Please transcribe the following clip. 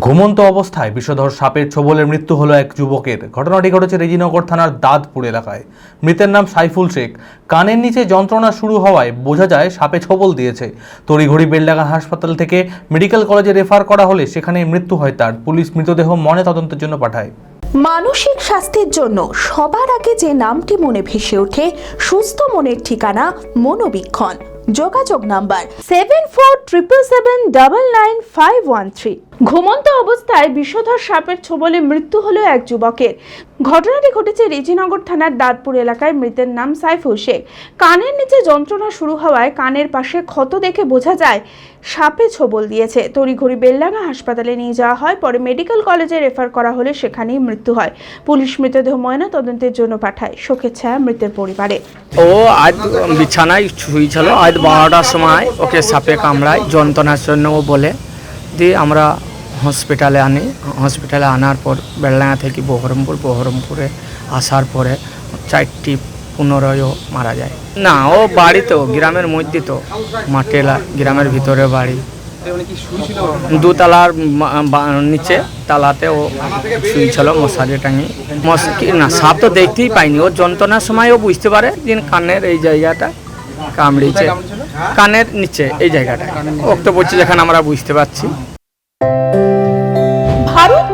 ঘুমন্ত অবস্থায় বিষধর সাপের ছোবলে মৃত্যু হলো এক যুবকের। ঘটনাটি ঘটেছে রেজিনগর থানার দাঁতপুর এলাকায়। মৃতের নাম সাইফুল শেখ। কানের নিচে যন্ত্রণা শুরু হওয়ায় বোঝা যায় সাপে ছোবল দিয়েছে। তড়িঘড়ি বেলডাঙ্গা হাসপাতাল থেকে মেডিকেল কলেজে রেফার করা হলে সেখানে মৃত্যু হয় তার। পুলিশ মৃতদেহ ময়না তদন্তের জন্য পাঠায়। মানসিক স্বাস্থ্যের জন্য সবার আগে যে নামটি মনে ভেসে ওঠে, সুস্থ মনের ঠিকানা মনোবীক্ষণ। যোগাযোগ number seven four triple seven double nine five one three ঘুমন্ত অবস্থায় বিষধর সাপের ছোবলে মৃত্যু হলো এক যুবকের। ঘটনাটি ঘটেছে রেজিনগর থানার দাঁতপুর এলাকায়, মৃতের নাম সাইফুল শেখ। কানের নিচে যন্ত্রণা শুরু হওয়ায় কানের পাশে ক্ষত দেখে বোঝা যায়, সাপে ছোবল দিয়েছে। তড়িঘড়ি বেলডাঙ্গা হাসপাতালে নিয়ে যাওয়া হয়, পরে মেডিকেল কলেজে রেফার করা হলে সেখানেই মৃত্যু হয়। পুলিশ মৃতদেহ ময়না তদন্তের জন্য পাঠায়। শোকের ছায়া মৃতের পরিবারে। ও আজ বিছানায় শুয়েছিল। আজ বারোটার সময় ওকে সাপে কামড়ায় যন্ত্রণার জন্য ও বলে। দিয়ে আমরা হসপিটালে আনি। হসপিটালে আনার পর বেলডাঙ্গা থেকে বহরমপুর, বহরমপুরে আসার পরে চারটি পুনরায়ও মারা যায়। না, ও বাড়ি তো, গ্রামের মধ্যে তো। মাটেলা গ্রামের ভিতরে বাড়ি। দুতলার নিচে তালাতে ও শুয়েছিল মশারি টাঙিয়ে। মশ না, সাপ তো দেখতেই পাইনি। ও যন্ত্রণার সময় ও বুঝতে পারে যে কানের এই জায়গাটা কামড়িয়েছে কানের নিচে, এই জায়গাটা। বলছি যেখানে আমরা বুঝতে পারছি।